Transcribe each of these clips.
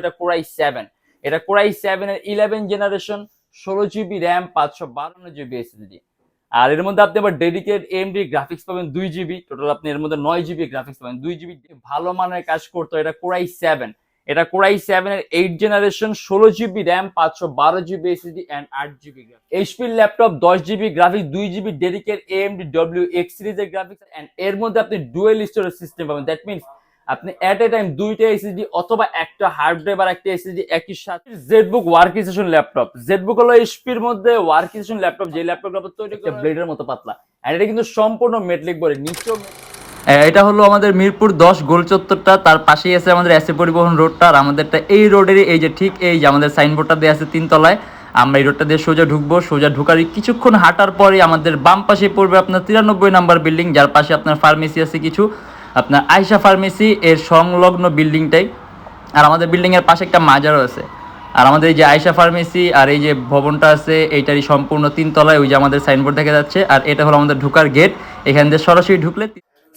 এটা core i seven এটা core i seven এর ইলেভেন জেনারেশন ষোলো জিবি র্যাম পাঁচশো বারান্ন জিবি এসএসডি আর এর মধ্যে আপনি আবার ডেডিকেট এমডি গ্রাফিক্স পাবেন দুই জিবি টোটাল আপনি এর মধ্যে নয় জিবি গ্রাফিক্স পাবেন, দুই জিবি ভালো মানের কাজ করতো এটা কোরাই সেভেন এটা core i seven eight generation ষোলো জিবি র্যাম পাঁচশো বারো জিবি এসএসডি অ্যান্ড আট জিবি এইচপির ল্যাপটপ দশ জিবি গ্রাফিক্স দুই GB dedicate AMD W X সিরিজের গ্রাফিক্স অ্যান্ড এর মধ্যে আপনি ডুয়েল স্টোরেজ সিস্টেম পাবেন। দ্যাট মিনস আপনি এট এ টাইম দুইটা এসএসডি অথবা একটা হার্ড ড্রাইভ আর একটা এসএসডি একই সাথে ZBook work station laptop ZBook হলো এইচপির মধ্যে ওয়ার্ক স্টেশন ল্যাপটপ যে ল্যাপটপটা তৈরি করে ব্লেডের মতো পাতলা। আর এটা কিন্তু সম্পূর্ণ মেটলিক বলে নিচেও এটা হলো আমাদের মিরপুর দশ গোল চত্বরটা তার পাশেই আছে আমাদের এসে পরিবহন রোডটা আর আমাদেরটা এই রোডেরই এই যে ঠিক এই যে আমাদের সাইনবোর্ডটা দেওয়া আছে তিনতলায়। আমরা এই রোডটা দিয়ে সোজা ঢুকবো সোজা ঢুকার কিছুক্ষণ হাঁটার পরে আমাদের বাম পাশে পড়বে আপনার তিরানব্বই নাম্বার বিল্ডিং যার পাশে আপনার ফার্মেসি আছে কিছু। আপনার আয়সা ফার্মেসি এর সংলগ্ন বিল্ডিংটাই। আর আমাদের বিল্ডিং এর পাশে একটা মাজারও আছে। আর আমাদের এই যে আয়সা ফার্মেসি আর এই যে ভবনটা আছে, এইটারই সম্পূর্ণ তিনতলায় ওই যে আমাদের সাইনবোর্ড দেখা যাচ্ছে। আর এটা হলো আমাদের ঢুকার গেট এখান দিয়ে সরাসরি ঢুকলে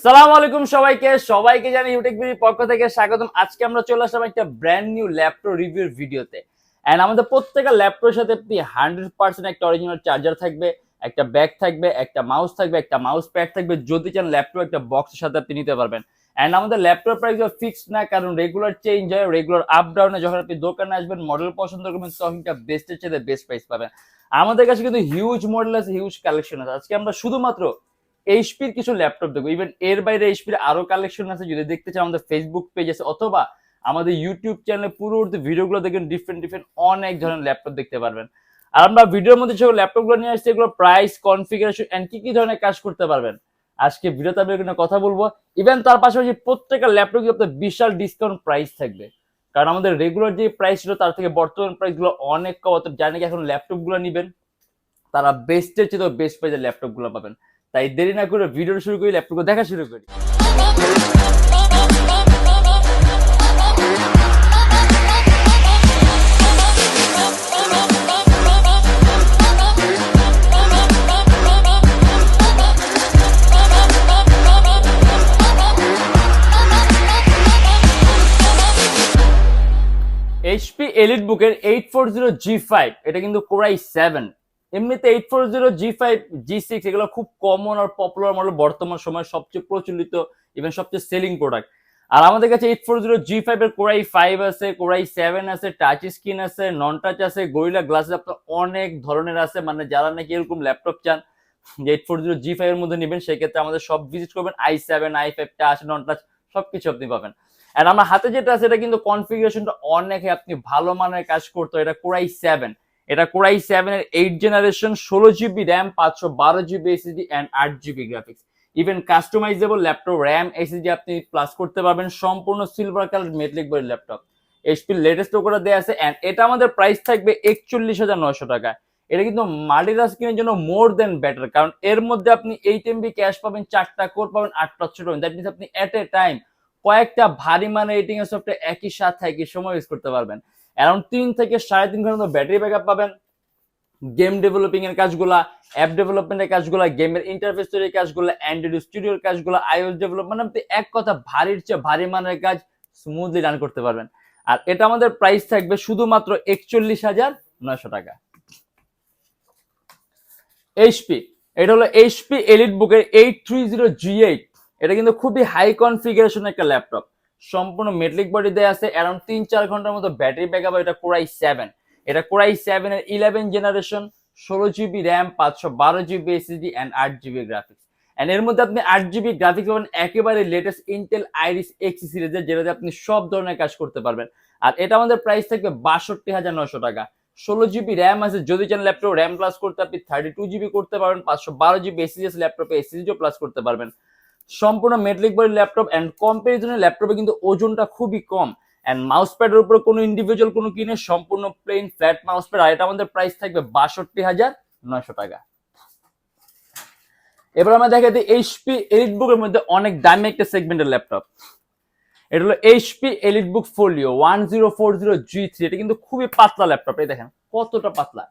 সালাম আলাইকুম সবাইকে। সবাইকে জানি ইউটিউব বিডির পক্ষ থেকে স্বাগতম। আজকে আমরা চলে আসলাম একটা ব্র্যান্ড নিউ ল্যাপটপ রিভিউর ভিডিওতে এন্ড আমাদের প্রত্যেকটা ল্যাপটপের সাথে হান্ড্রেড পার্সেন্ট একটা অরিজিনাল চার্জার থাকবে। একটা ব্যাগ থাকবে, একটা মাউস থাকবে, একটা মাউস প্যাড থাকবে, যদি চান ল্যাপটপ একটা বক্সের সাথে আপনি নিতে পারবেন। এন্ড আমাদের ল্যাপটপ প্রাইস ফিক্সড না, কারণ রেগুলার চেঞ্জ হয় রেগুলার আপ ডাউনে যখন আপনি দোকানে আসবেন মডেল পছন্দ করবেন তখনটা বেস্টের চেয়ে বেস্ট প্রাইস পাবেন। আমাদের কাছে কিন্তু হিউজ মডেল আছে হিউজ কালেকশন আছে। আজকে আমরা শুধুমাত্র এইচপির কিছু ল্যাপটপ দেখব। ইভেন এর বাইরে এইচপির আরও কালেকশন আছে। যদি দেখতে চান, আমাদের ফেসবুক পেজ আছে, অথবা আমাদের ইউটিউব চ্যানেলে পূর্ববর্তী ভিডিওগুলো দেখবেন ডিফারেন্ট ডিফারেন্ট অনেক ধরনের ল্যাপটপ দেখতে পারবেন। আর আমরা ভিডিওর মধ্যে যেগুলো ল্যাপটপগুলো নিয়ে আসছি, এগুলো প্রাইস কনফিগারেশন এন্ড কি কি ধরনের কাজ করতে পারবেন। আজকে ভিডিওতে আমি এখানে কথা বলব। ইভেন তার পাশাপাশি প্রত্যেকটা ল্যাপটপ আপনার বিশাল ডিসকাউন্ট প্রাইস থাকবে। কারণ আমাদের রেগুলার যে প্রাইস ছিল, তার থেকে বর্তমান প্রাইসগুলো অনেক কম। অর্থাৎ যারা নাকি এখন ল্যাপটপগুলো নিবেন, তারা বেস্টের চেয়ে বেস্ট প্রাইসের ল্যাপটপগুলো পাবেন। তাই দেরি না করে ভিডিও শুরু করি, ল্যাপটপগুলো দেখা শুরু করি। এলিট বুকের eight four zero G five এটা কিন্তু কোরাই সেভেন এমনিতে eight four zero G five G six এগুলো খুব কমন আর পপুলার মডেল বর্তমান সময় সবচেয়ে প্রচলিত ইভেন সবচেয়ে সেলিং প্রোডাক্ট আর আমাদের কাছে eight four zero G five এর কোরাই ফাইভ আছে কোরাই সেভেন আছে টাচ স্ক্রিন আছে নন টাচ আছে গরিলা গ্লাস আপনার অনেক ধরনের আছে। মানে যারা নাকি এরকম ল্যাপটপ চান, যে eight four zero G five এর মধ্যে নেবেন, সেক্ষেত্রে আমাদের সব ভিজিট করবেন। I seven I five touch non touch সবকিছু আপনি পাবেন। আর আমার হাতে যেটা আছে, এটা কিন্তু কনফিগারেশনটা অনেক আপনি ভালো মানের কাজ করতো এটা কোরাই সেভেন এটা কোরাই সেভেন এর এইট জেনারেশন ষোলো জিবি র্যাম পাঁচশো বারো জিবি এসএসডি অ্যান্ড আট GB graphics even customizable laptop RAM SSD আপনি প্লাস করতে পারবেন। সম্পূর্ণ silver colour metallic body laptop HP latest করে দেওয়া আছে অ্যান্ড এটা আমাদের প্রাইস থাকবে একচল্লিশ হাজার নয়শো টাকা এটা কিন্তু মাল্টিটাস্কিং স্ক্রিনের জন্য মোর দেন বেটার কারণ এর মধ্যে আপনি এইট এমবি ক্যাশ পাবেন, চারটা কোর পাবেন আটটা ছোট পাবেন। দ্যাট মিনস আপনি এট এ টাইম কয়েকটা ভারী মানের এর সফটওয়্যার একই সাথে একই সময় ইউজ করতে পারবেন। অ্যারাউন্ড তিন থেকে সাড়ে তিন ঘণ্টা ব্যাটারি ব্যাকআপ পাবেন। গেম ডেভেলপিং এর কাজগুলা অ্যাপ ডেভেলপমেন্টের কাজগুলা গেমের ইন্টারফেস তৈরির কাজগুলো অ্যান্ড্রয়েড স্টুডিওর কাজগুলো আইওএস ডেভেলপমেন্ট আপনি এক কথা ভারীর চেয়ে ভারী মানের কাজ স্মুথলি রান করতে পারবেন। আর এটা আমাদের প্রাইস থাকবে শুধুমাত্র একচল্লিশ হাজার নয়শো টাকা। এইচপি এটা হলো এইচপি এলিট বুকের eight three zero G eight এটা কিন্তু খুবই হাই কনফিগারেশন একটা ল্যাপটপ সম্পূর্ণ মেটলিক বডি দেওয়া আছে অ্যারাউন্ড তিন চার ঘণ্টার মতো ব্যাটারি ব্যাকআপ এটা কোরাই সেভেন এটা কোরাই সেভেন এর ইলেভেন জেনারেশন ষোলো জিবি র্যাম পাঁচশো বারো জিবি এসএসডি অ্যান্ড আট জিবি গ্রাফিক্স অ্যান্ড এর মধ্যে আপনি আট জিবি গ্রাফিক্স পাবেন একেবারে লেটেস্ট ইন্টেল আইরিস এক্সি সিরিজের যেটাতে আপনি সব ধরনের কাজ করতে পারবেন। আর এটা আমাদের প্রাইস থাকবে বাষট্টি হাজার নশো টাকা। ষোলো জিবি র্যাম আছে, যদি চান ল্যাপটপ র্যাম প্লাস করতে আপনি থার্টি টু জিবি করতে পারবেন, পাঁচশো বারো জিবি এসিএস ল্যাপটপে এসিজিও প্লাস করতে পারবেন। সম্পূর্ণ মেটলিক বডি ল্যাপটপ অ্যান্ড কম্পারিজনের ল্যাপটপে কিন্তু ওজনটা খুবই কম। অ্যান্ড মাউস প্যাডের উপরে কোনো ইন্ডিভিজুয়াল কোনো কিনে সম্পূর্ণ প্লেন ফ্ল্যাট মাউস প্যাড আর এটা আমাদের প্রাইস থাকবে বাষট্টি হাজার নয়শো টাকা। এবার আমরা দেখা দিই এইচপি এলিট বুকের মধ্যে অনেক দামি একটা সেগমেন্টের ল্যাপটপ এটা হলো HP elite book folio one zero four zero G three এটা কিন্তু খুবই পাতলা ল্যাপটপ এই দেখেন, কতটা পাতলা।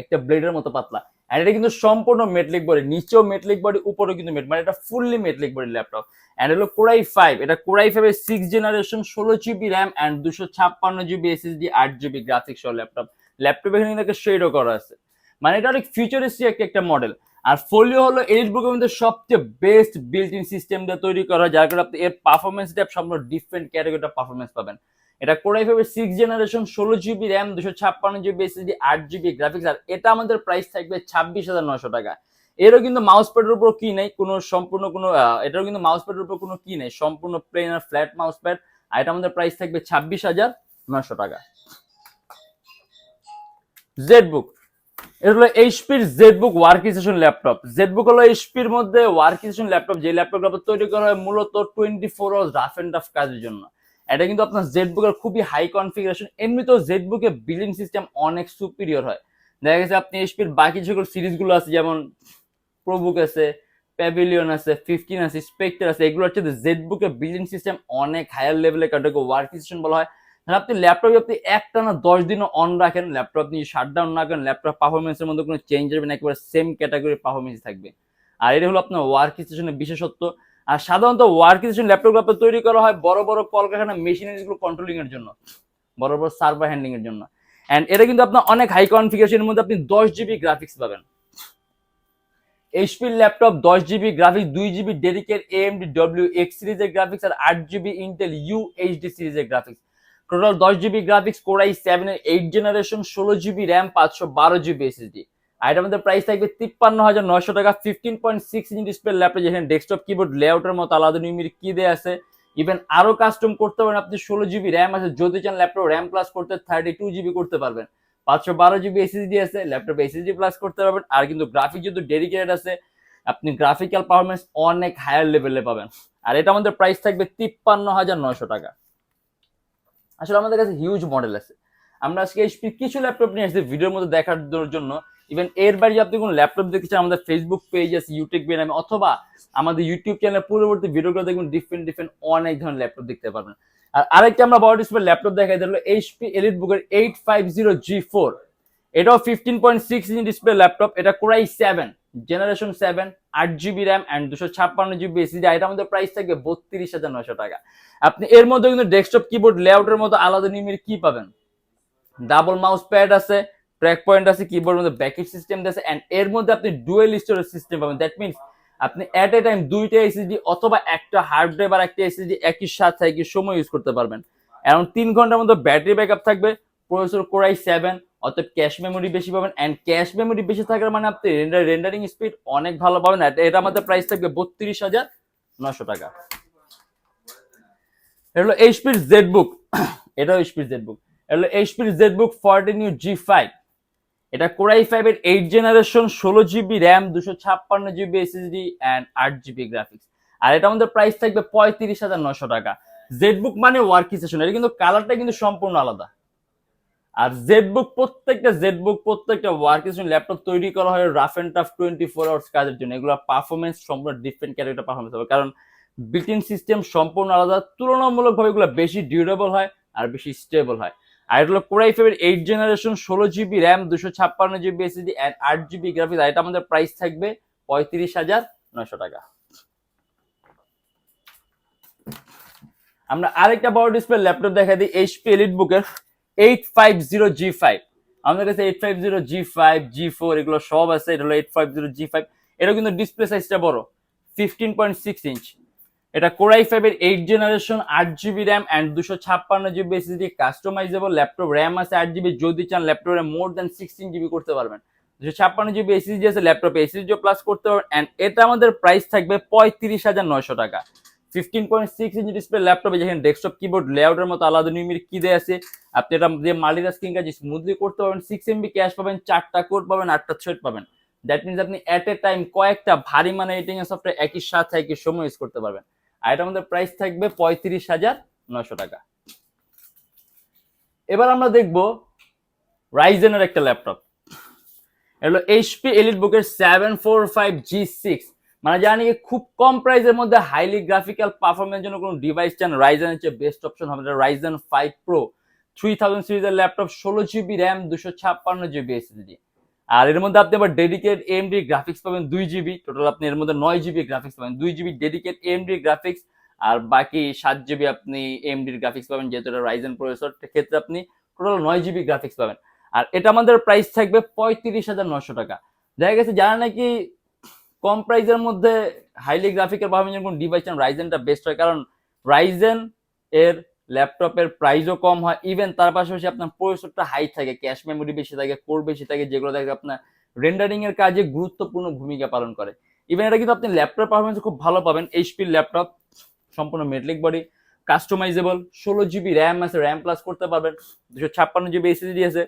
একটা ব্লেডের মতো পাতলা। আর এটা কিন্তু সম্পূর্ণ মেটলিক বডি, নিচেও মেটলিক বডি, উপরেও কিন্তু মেট মানে এটা fully metallic body laptop. And হলো কোরাই ফাইভ এটা কোরাই ফাইভের সিক্স জেনারেশন ষোলো জিবি র্যাম অ্যান্ড দুশো ছাপ্পান্ন জিবি এসএসডি আট জিবি গ্রাফিক্স সহ ল্যাপটপ। ল্যাপটপ এখানে কিন্তু শেডও করা আছে। মানে এটা অনেক ফিউচারিস্টিক একটা মডেল আর ফোলিও হলো এইট বুকের মধ্যে সবচেয়ে বেস্ট বিল্ট ইন সিস্টেম দিয়ে তৈরি করা, যার কারণে আপনি এর পারফরমেন্স ড্যাপ সম্পূর্ণ ডিফারেন্ট ক্যাটাগরিটা পারফরমেন্স পাবেন। এটা কোরাই ফাইভের সিক্স জেনারেশন ষোলো জিবি র্যাম দুশো ছাপ্পান্ন জিবি এসএসডি আট জিবি গ্রাফিক্স আর এটা আমাদের প্রাইস থাকবে ছাব্বিশ হাজার নশো টাকা। এরও কিন্তু মাউস প্যাডের উপর কি নেই? কোনো সম্পূর্ণ কোনো এটারও কিন্তু মাউস প্যাডের উপর কোনো কি নেই? সম্পূর্ণ প্লেন আর ফ্ল্যাট মাউস প্যাড আর এটা আমাদের প্রাইস থাকবে ছাব্বিশ হাজার নশো টাকা। জেড বুক এটা হলো এইচপির Z book work station laptop Z book হলো এইচপির মধ্যে ওয়ার্ক স্টেশন ল্যাপটপ যে ল্যাপটপ তৈরি করা হয় মূলত twenty four hours rough and tough কাজের জন্য। এটা কিন্তু আপনার জেড বুকের খুবই হাই কনফিগারেশন এমনিতেও জেড বুকে বিল্ডিং সিস্টেম অনেক সুপিরিয়র হয়। দেখা গেছে আপনি এইচপির বাকি যেগুলো সিরিজগুলো আছে, যেমন প্রোবুক আছে প্যাভিলিয়ন আছে ফিফটিন আছে স্পেক্টার আছে, এগুলো হচ্ছে জেড বুকের বিল্ডিং সিস্টেম অনেক হায়ার লেভেলের কাটাকে ওয়ার্ক স্টেশন বলা হয়। আপনি ল্যাপটপ আপনি একটা না দশ দিনও অন রাখেন ল্যাপটপ আপনি শাটডাউন না করেন ল্যাপটপ পারফরমেন্সের মধ্যে কোনো চেঞ্জ হবে না, একেবারে সেম ক্যাটাগরি পারফরমেন্স থাকবে। আর এটা হলো আপনার ওয়ার্ক স্টেশনের বিশেষত্ব। আর সাধারণত ওয়ার্ক ল্যাপটপ আপনার তৈরি করা হয় বড় বড় কলকারখানা মেশিনারিগুলো কন্ট্রোলিং এর জন্য, বড় বড় সার্ভার হ্যান্ডলিং এর জন্য। অ্যান্ড এটা কিন্তু আপনার অনেক হাই কনফিগারেশনের মধ্যে আপনি দশ জিবি গ্রাফিক্স পাবেন। এইচপি ল্যাপটপ দশ জিবি গ্রাফিক্স দুই GB dedicate AMD W X সিরিজের গ্রাফিক্স আর আট জিবি ইন্টেল ইউ এইচডি সিরিজের গ্রাফিক্স টোটাল দশ জিবি গ্রাফিক্স কোরাই সেভেনের এইট জেনারেশন ষোলো জিবি র্যাম পাঁচশো বারো জিবি এসএসডি আর এটার মধ্যে প্রাইস থাকবে তিপ্পান্ন হাজার নয়শো টাকা fifteen point six inch display laptop যেখানে ডেস্কটপ কিবোর্ড লেআউটের মতো আলাদা নিউমির কি দেয়া আছে। ইভেন আরও কাস্টম করতে পারেন আপনি, ষোলো জিবি র্যাম আছে, যদি চান ল্যাপটপ র্যাম প্লাস করতে থার্টি টু জিবি করতে পারবেন। পাঁচশো বারো জিবি এসএসডি আছে ল্যাপটপ এসএসডি প্লাস করতে পারবেন। আর কিন্তু গ্রাফিক যেহেতু ডেডিকেটেড আছে, আপনি গ্রাফিক্যাল পারফরমেন্স অনেক হায়ার লেভেলে পাবেন। আর এটা আমাদের প্রাইস থাকবে তিপ্পান্ন হাজার নয়শো টাকা। আসলে আমাদের কাছে হিউজ মডেল আছে। আমরা আজকে এইচপি কিছু ল্যাপটপ নিয়ে আসছি ভিডিওর মধ্যে দেখার জন্য। ইভেন এর বাইরে আপনি কোনো ল্যাপটপ দেখতে চান, আমাদের ফেসবুক পেজ আছে ইউটিউব নামে অথবা আমাদের ইউটিউব চ্যানেলে পূর্ববর্তী ভিডিওগুলো দেখবেন ডিফারেন্ট ডিফারেন্ট অনেক ধরনের ল্যাপটপ দেখতে পারবেন। আর আরেকটা আমরা বড় ডিসপ্লে ল্যাপটপ দেখাই দিল এইচপি এলিট বুকের eight five zero G four এটাও fifteen point six inch display laptop এটা core i seven generation seven আট জিবি র্যাম অ্যান্ড দুশো ছাপ্পান্ন জিবি এসিডি এটা আমাদের প্রাইস থাকবে বত্রিশ হাজার নয়শো টাকা। আপনি এর মধ্যে কিন্তু ডেস্কটপ কিবোর্ড লেআউটের মতো আলাদা নিমির কি পাবেন। ডাবল মাউস প্যাড আছে ট্র্যাক পয়েন্ট আছে কিবোর্ডের মধ্যে ব্যাকেট সিস্টেম আছে এন্ড এর মধ্যে আপনি ডুয়েল স্টোরেজ সিস্টেম পাবেন। দ্যাট মিনস আপনি অ্যাট এ টাইম দুইটা এসএসডি অথবা একটা হার্ড ড্রাইভ আর একটা এসএসডি একই সাথে, একই সময় ইউজ করতে পারবেন। এখন তিন ঘণ্টার মধ্যে ব্যাটারি ব্যাকআপ থাকবে প্রসেসর কোরাই সেভেন অর্থাৎ ক্যাশ মেমোরি বেশি পাবেন অ্যান্ড ক্যাশ মেমোরি বেশি থাকার মানে আপনি রেন্ডার রেন্ডারিং স্পিড অনেক ভালো পাবেন এটা আমাদের প্রাইস থাকবে বত্রিশ হাজার নশো টাকা। এটা হলো এইচপির জেড বুক এটাও এইচপির জেড বুক এটা হলো এইচপির Z book fourteen U G five এটা কোরাই ফাইভের এইট জেনারেশন ষোলো জিবি র্যাম দুশো ছাপ্পান্ন জিবি এসএসডি অ্যান্ড আট জিবি গ্রাফিক্স আর এটা আমাদের প্রাইস থাকবে পঁয়ত্রিশ হাজার নশো টাকা। জেড বুক মানে ওয়ার্ক স্টেশন এটা কিন্তু কালারটা কিন্তু সম্পূর্ণ আলাদা। আর জেড বুক প্রত্যেকটা জেড বুক প্রত্যেকটা ওয়ার্ক ল্যাপটপ তৈরি করা হয় rough and tough twenty four hours কাজের জন্য। এগুলো পারফরমেন্স সম্পূর্ণ ডিফারেন্ট ক্যারেক্টার পারফরমেন্স হবে। কারণ বিল্ট সিস্টেম সম্পূর্ণ আলাদা। তুলনামূলকভাবে এগুলো বেশি ডিউরেবল হয় আর বেশি স্টেবল হয়। আর এটা হলো কোরাই ফাইভের এইট জেনারেশন ষোলো জিবি র্যাম দুশো ছাপ্পান্ন জিবি এসএসডি অ্যান্ড আট জিবি গ্রাফিক্স আর এটা আমাদের প্রাইস থাকবে পঁয়ত্রিশ হাজার নয়শো টাকা। আমরা আরেকটা বড় ডিসপ্লে ল্যাপটপ দেখা দিই এইচপি এলিট বুকের eight five zero G five আমাদের কাছে eight five zero G five G four এগুলো সব আছে, এটা হলো eight five zero G five এটা কিন্তু ডিসপ্লে সাইজটা বড় ফিফটিন পয়েন্ট সিক্স ইঞ্চ এটা কোরাই ফাইভের এইট জেনারেশন আট জিবি র্যাম অ্যান্ড দুশো ছাপ্পান্ন GB SSD customizable laptop RAM আছে আট জিবি যদি চান laptop RAM more than sixteen GB করতে পারবেন। দুশো ছাপ্পান্ন জিবি এসএসডি আছে ল্যাপটপে এসএসডিও প্লাস করতে পারবেন অ্যান্ড এটা আমাদের প্রাইস থাকবে পঁয়ত্রিশ হাজার নয়শো টাকা। Fifteen point six inch display ল্যাপটপে যেখানে ডেস্কটপ কিবোর্ড লেআউটের মতো আলাদা নিউমির কি দেয় আছে। আপনি এটা দিয়ে মাল্টিটাস্কিং কাজ স্মুথলি করতে পারবেন সিক্স এমবি ক্যাশ পাবেন, চারটা কোড পাবেন, আটটা থ্রেড পাবেন। দ্যাট মিনস আপনি এট এ টাইম কয়েকটা ভারী মানে এডিটিং সফটওয়্যার একই সাথে একই সময় ইউজ করতে পারবেন। আর এটা আমাদের প্রাইস থাকবে পঁয়ত্রিশ হাজার নশো টাকা। এবার আমরা দেখব রাইজেনের একটা ল্যাপটপ এগুলো এইচপি এলিট বুকের seven four five G six মানে জানি খুব কম প্রাইসের মধ্যে হাইলি গ্রাফিক্যাল পারফরমেন্সের জন্য কোনো ডিভাইস চান। রাইজেন হচ্ছে বেস্ট অপশন হবে Ryzen five pro three thousand সিরিজের ল্যাপটপ ষোলো জিবি র্যাম দুশো ছাপ্পান্ন জিবি এসএসডি আর এর মধ্যে আপনি আবার ডেডিকেট এমডি গ্রাফিক্স পাবেন দুই জিবি টোটাল আপনি এর মধ্যে নয় জিবি গ্রাফিক্স পাবেন। দুই জিবি ডেডিকেট এমডি গ্রাফিক্স আর বাকি সাত জিবি আপনি এমডির গ্রাফিক্স পাবেন, যেহেতু এটা রাইজেন প্রসেসর ক্ষেত্রে আপনি টোটাল নয় জিবি গ্রাফিক্স পাবেন। আর এটা আমাদের প্রাইস থাকবে পঁয়ত্রিশ হাজার নশো টাকা। দেখা গেছে, যারা নাকি কম প্রাইসের মধ্যে হাইলি গ্রাফিকের ভাবেন যেরকম ডিভাইস রাইজেনটা বেস্ট হয়। কারণ রাইজেন এর ল্যাপটপের প্রাইসও কম হয় ইভেন তার পাশাপাশি আপনার প্রসেসরটা হাই থাকে ক্যাশ মেমোরি বেশি থাকে কোর বেশি থাকে, যেগুলো দেখে আপনার রেন্ডারিং এর কাজে গুরুত্বপূর্ণ ভূমিকা পালন করে। ইভেন এটা কিন্তু আপনি ল্যাপটপ পারফরমেন্স খুব ভালো পাবেন এইচপির ল্যাপটপ, সম্পূর্ণ মেটলিক বডি কাস্টমাইজেবল ষোলো জিবি র্যাম আছে র্যাম প্লাস করতে পারবেন দুশো ছাপ্পান্ন জিবি এসএসডি আছে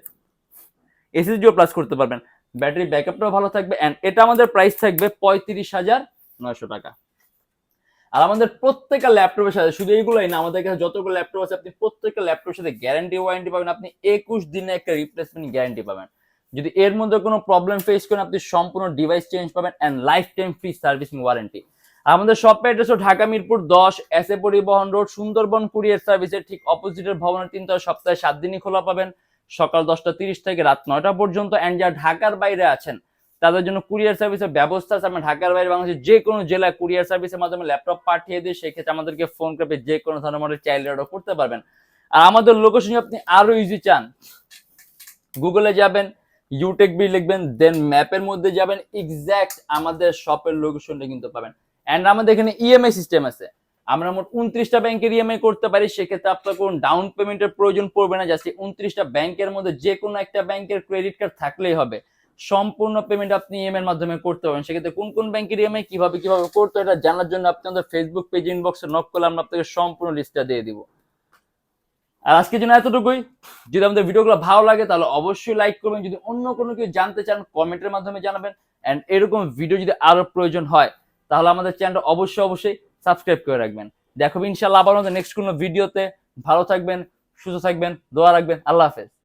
এসএসডিও প্লাস করতে পারবেন। ব্যাটারি ব্যাকআপটাও ভালো থাকবে অ্যান্ড এটা আমাদের প্রাইস থাকবে পঁয়ত্রিশ হাজার নয়শো টাকা। আর আমাদের প্রত্যেকটা ল্যাপটপের সাথে, শুধু এইগুলোই না, আমাদের কাছে যতগুলো ল্যাপটপ আছে, আপনি প্রত্যেকটা ল্যাপটপের সাথে গ্যারান্টি ওয়ারেন্টি পাবেন, আপনি একুশ দিনে একটা রিপ্লেসমেন্ট গ্যারান্টি পাবেন। যদি এর মধ্যে কোনো প্রবলেম ফেস করেন, আপনি সম্পূর্ণ ডিভাইস চেঞ্জ পাবেন and life time free servicing warranty আমাদের শপ অ্যাড্রেস ঢাকা মিরপুর দশ এস এ পরিবহন রোড সুন্দরবন কুরিয়ার সার্ভিসের ঠিক অপোজিটের ভবনের তিনটা সপ্তাহে সাত দিনই খোলা পাবেন। সকাল দশটা তিরিশ থেকে রাত নয়টা পর্যন্ত অ্যান্ড যারা ঢাকার বাইরে আছেন তাদের জন্য কুরিয়ার সার্ভিসের ব্যবস্থা আছে। আমরা ঢাকার বাইরে বাংলাদেশের যে কোনো জেলায় কুরিয়ার সার্ভিসের মাধ্যমে ল্যাপটপ পাঠিয়ে দিয়ে সেক্ষেত্রে আমাদেরকে ফোন করে যে কোনো ধরনের মডেল চাইল্ড অর্ডার করতে পারবেন। আর আমাদের লোকেশন আপনি আরও ইজি চান গুগলে যাবেন ইউটেক বি লিখবেন দেন ম্যাপের মধ্যে যাবেন এক্স্যাক্ট আমাদের শপের লোকেশনটা কিন্তু পাবেন। অ্যান্ড আমাদের এখানে ইএমআই সিস্টেম আছে। আমরা মোট উনত্রিশটা ব্যাংকের ইএমআই করতে পারি, সেক্ষেত্রে আপনার কোনো ডাউন পেমেন্টের প্রয়োজন পড়বে না। জাস্ট উনত্রিশটা ব্যাংকের মধ্যে যে কোনো একটা ব্যাংকের ক্রেডিট কার্ড থাকলেই হবে। সম্পূর্ণ পেমেন্ট আপনি ইএমআই এর মাধ্যমে করতে পারবেন। সেক্ষেত্রে কোন কোন ব্যাংকের ইএমআই কীভাবে কীভাবে করতে এটা জানার জন্য আপনি আমাদের ফেসবুক পেজ ইনবক্সে নক করলে আমরা আপনাকে সম্পূর্ণ লিস্টটা দিয়ে দিব। আর আজকের জন্য এতটুকুই। যদি আমাদের ভিডিওগুলো ভালো লাগে, তাহলে অবশ্যই লাইক করবেন। যদি অন্য কোনো কিছু জানতে চান কমেন্টের মাধ্যমে জানাবেন। অ্যান্ড এরকম ভিডিও যদি আরও প্রয়োজন হয়, তাহলে আমাদের চ্যানেলটা অবশ্যই অবশ্যই সাবস্ক্রাইব করে রাখবেন। দেখো ইনশাল্লাহ আবার আমাদের নেক্সট কোনো ভিডিওতে ভালো থাকবেন, সুস্থ থাকবেন, দোয়া রাখবেন। আল্লাহ হাফেজ।